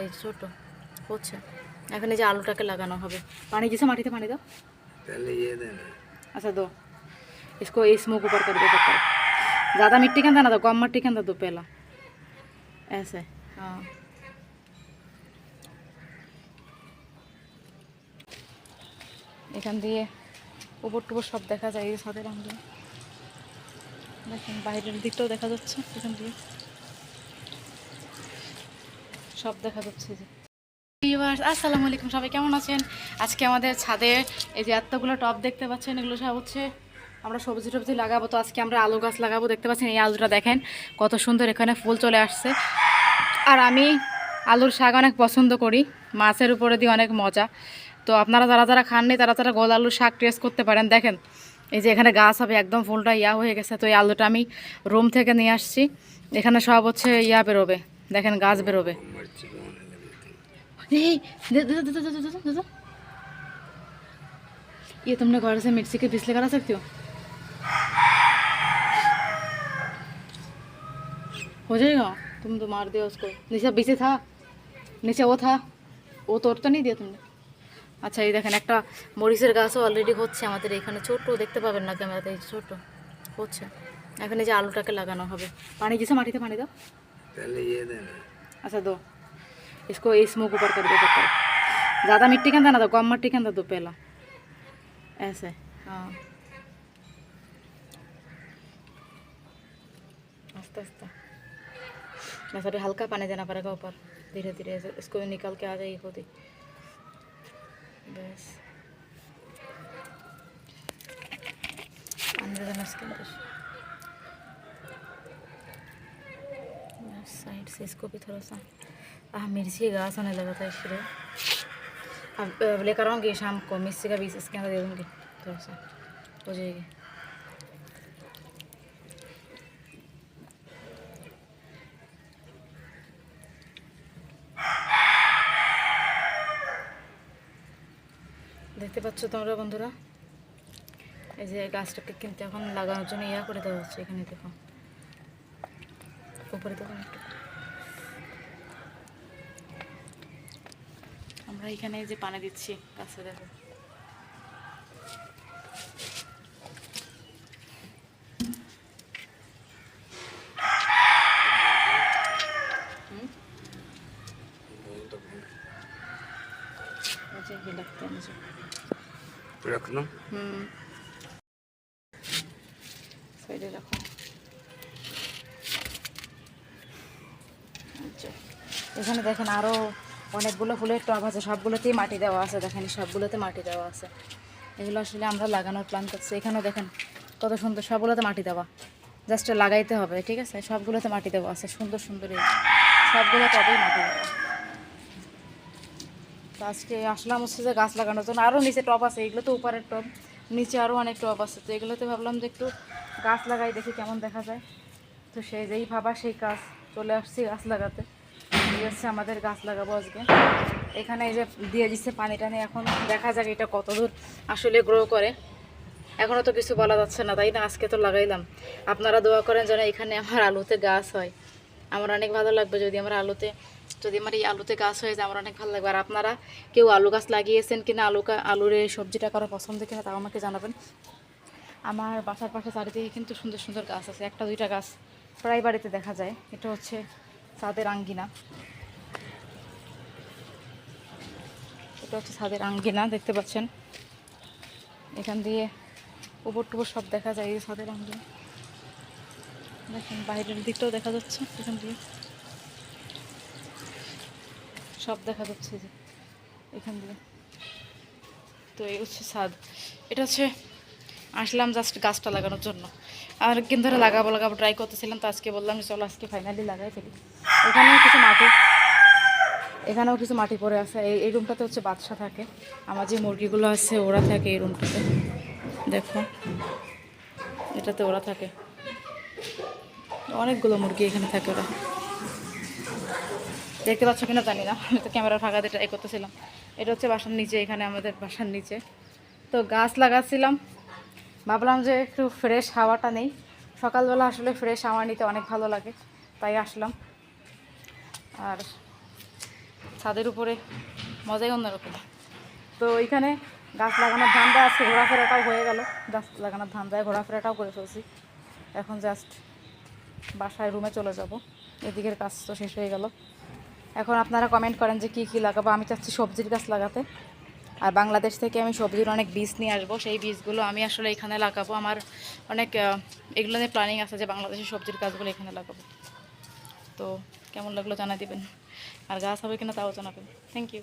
এই ছোট হচ্ছে এখন এই যে আলুটাকে লাগানো হবে পানি দিছে মাটিতে পানি দাও पहले ये देना अच्छा दो इसको इस मुंह ऊपर कर दो तब तक ज़्यादा मिट्टी के अंदर ना दो कम मिट्टी के अंदर दो पहला ऐसे हाँ এখান দিয়ে উপর টুপর সব দেখা যায় এই ছাদের আমরা দেখেন বাইরের দিকটাও দেখা যাচ্ছে এখান দিয়ে সব দেখা যাচ্ছে যে। আসসালামু আলাইকুম, সবাই কেমন আছেন? আজকে আমাদের ছাদে এই যে এতগুলো টব দেখতে পাচ্ছেন, এগুলো সব হচ্ছে আমরা সবজি টবজি লাগাবো। তো আজকে আমরা আলু গাছ লাগাবো, দেখতে পাচ্ছেন এই আলুটা দেখেন, কত সুন্দর এখানে ফুল চলে আসছে। আর আমি আলুর শাক অনেক পছন্দ করি, মাছের উপরে দিয়ে অনেক মজা। তো আপনারা যারা যারা খাননি তারা তারা গোল আলুর শাক টেস্ট করতে পারেন, দেখেন, এই যে এখানে গাছ হবে, একদম ফুলটা ইয়া হয়ে গেছে। তো এই আলুটা আমি রুম থেকে নিয়ে আসছি, এখানে সব হচ্ছে ইয়া বেরোবে, দেখেন গাছ বেরোবে। ये तुमने घर से मिर्ची के पिछले करा सकती हो हो जाएगा तुम तो मार दिया उसको नीचे पीछे था नीचे वो था वो तोड़ तो नहीं दिया तुमने আচ্ছা এই দেখেন একটা মরিচের গাছও অলরেডি হচ্ছে আমাদের এখানে ছোট দেখতে পাবেন না ক্যামেরাতে এই ছোট হচ্ছে এখন এই যে আলুটাকে লাগানো হবে পানি দিছে মাটিতে পানি দাও पहले ये देना अच्छा दो इसको इस मुँह ऊपर कर दो तब ज़्यादा मिट्टी के अंदर ना दो कम मिट्टी के अंदर दो पहला। ऐसे। हाँ। आस्ते आस्ते बस अभी हल्का पानी देना पड़ेगा ऊपर। धीरे धीरे इसको निकाल के आ जाइए खुद ही। बस। दे देना इसके अंदर साइड से इसको भी थोड़ा सा। आ मिर्ची का घास होने लगा था इसलिए अब अब लेकर आऊँगी शाम को मिर्ची का बीज इसके अंदर दे दूँगी थोड़ा सा हो जाएगी দেখতে পাচ্ছ তোমরা বন্ধুরা এই যে গাছটাকে কিন্তু এখন লাগানোর জন্য ইয়া করে দেওয়া হচ্ছে এখানে দেখো উপরে দেখুন একটু আমরা এখানে যে পানি দিচ্ছি কাছে দেখো। রাখলাম সাইডে আচ্ছা এখানে দেখেন আরও অনেকগুলো ফুলের টব আছে, সবগুলোতেই মাটি দেওয়া আছে, দেখেন সবগুলোতে মাটি দেওয়া আছে। এগুলো আসলে আমরা লাগানোর প্ল্যান করছি। এখানেও দেখেন কত সুন্দর, সবগুলোতে মাটি দেওয়া। জাস্ট লাগাইতে হবে, ঠিক আছে? সবগুলোতে মাটি দেওয়া আছে, সুন্দর সুন্দর সবগুলো টবেই মাটি দেওয়া। আজকে আসলাম হচ্ছে যে গাছ লাগানোর জন্য। আরও নিচে টব আছে, এগুলো তো উপরের টব। নিচে আরও অনেক টব আছে। তো এগুলোতে ভাবলাম যে একটু গাছ লাগাই, দেখি কেমন দেখা যায়। তো সেই যেই ভাবা, সেই কাজ চলে আসছি গাছ লাগাতে। হচ্ছে আমাদের গাছ লাগাবো আজকে। এখানে এই যে দিয়ে দিচ্ছে পানি টানি এখন দেখা যাক এটা কতদূর আসলে গ্রো করে। এখনও তো কিছু বলা যাচ্ছে না, তাই না? আজকে তো লাগাইলাম। আপনারা দোয়া করেন যেন এখানে আমার আলুতে গাছ হয়। আমার অনেক ভালো লাগবে যদি আমার আলুতে, যদি আমার এই আলুতে গাছ হয়ে যায়, আমার অনেক ভালো লাগবে। আর আপনারা কেউ আলু গাছ লাগিয়েছেন কিনা, আলু আলুর এই সবজিটা করা পছন্দ কিনা, তাও আমাকে জানাবেন। আমার বাসার পাশে চারিদিকে কিন্তু সুন্দর সুন্দর গাছ আছে, একটা দুইটা গাছ প্রায় বাড়িতে দেখা যায়। এটা হচ্ছে ছাদের আঙ্গিনা। এটা হচ্ছে ছাদের আঙ্গিনা, দেখতে পাচ্ছেন? এখান দিয়ে উপর টুপর সব দেখা যায় এই ছাদের আঙ্গিনা। দেখেন, বাইরের দিকটাও দেখা যাচ্ছে এখান দিয়ে। সব দেখা যাচ্ছে যে, এখান দিয়ে। তো এই হচ্ছে ছাদ। এটা হচ্ছে আসলাম জাস্ট গাছটা লাগানোর জন্য। আর একদিন ধরে লাগাবো লাগাবো ট্রাই করতেছিলাম, তো আজকে বললাম যে চলো আজকে ফাইনালি লাগাই ফেলি। এখানেও কিছু মাটি, এখানেও কিছু মাটি পড়ে আছে। এই এই রুমটাতে হচ্ছে বাদশা থাকে। আমার যে মুরগিগুলো আছে, ওরা থাকে এই রুমটাতে দেখো, এটাতে ওরা থাকে। অনেকগুলো মুরগি এখানে থাকে ওরা। দেখতে পাচ্ছ কিনা জানি না। আমি তো ক্যামেরা ফাঁকাতে ট্রাই করতেছিলাম। এটা হচ্ছে বাসার নিচে, এখানে আমাদের বাসার নিচে। তো গাছ লাগাচ্ছিলাম ভাবলাম যে একটু ফ্রেশ হাওয়াটা নেই। সকালবেলা আসলে ফ্রেশ হাওয়া নিতে অনেক ভালো লাগে, তাই আসলাম। আর ছাদের উপরে মজাই অন্যরকম। তো এখানে গাছ লাগানোর ধান্দা আছে, ঘোরাফেরাটাও হয়ে গেল। গাছ লাগানোর ধান্দায় ঘোরাফেরাটাও করে ফেলছি। এখন জাস্ট বাসায় রুমে চলে যাব। এদিকের কাজ তো শেষ হয়ে গেল। এখন আপনারা কমেন্ট করেন যে কী কী লাগাবো, আমি চাচ্ছি সবজির গাছ লাগাতে। আর বাংলাদেশ থেকে আমি সবজির অনেক বীজ নিয়ে আসব। সেই বীজগুলো আমি আসলে এখানে লাগাবো। আমার অনেক এগুলো নিয়ে প্ল্যানিং আছে যে বাংলাদেশের সবজির গাছগুলো এখানে লাগাবো। তো কেমন লাগল জানা দিবেন। আর গাছ হবে কিনা তাও জানাবেন। Thank you